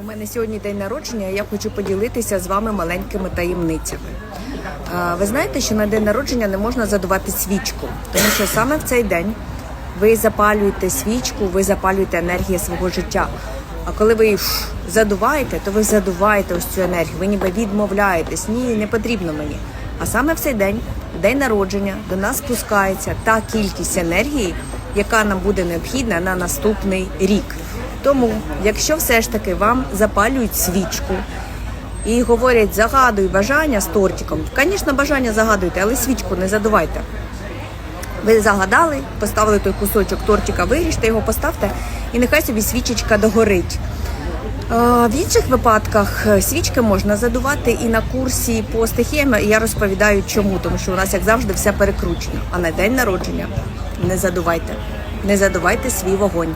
У мене сьогодні день народження, я хочу поділитися з вами маленькими таємницями. Ви знаєте, що на день народження не можна задувати свічку, тому що саме в цей день ви запалюєте свічку, ви запалюєте енергію свого життя. А коли ви її задуваєте, то ви задуваєте ось цю енергію. Ви ніби відмовляєтесь. Ні, не потрібно мені. А саме в цей день, день народження, до нас спускається та кількість енергії, яка нам буде необхідна на наступний рік. Тому, якщо все ж таки вам запалюють свічку і говорять загадуй бажання з тортиком, звісно, бажання загадуйте, але свічку не задувайте. Ви загадали, поставили той кусочок тортика, виріжте його, поставте, і нехай собі свічечка догорить. В інших випадках е, свічки можна задувати і на курсі по стихіям я розповідаю чому, тому що у нас, як завжди, все перекручено. А на день народження не задувайте, не задувайте свій вогонь.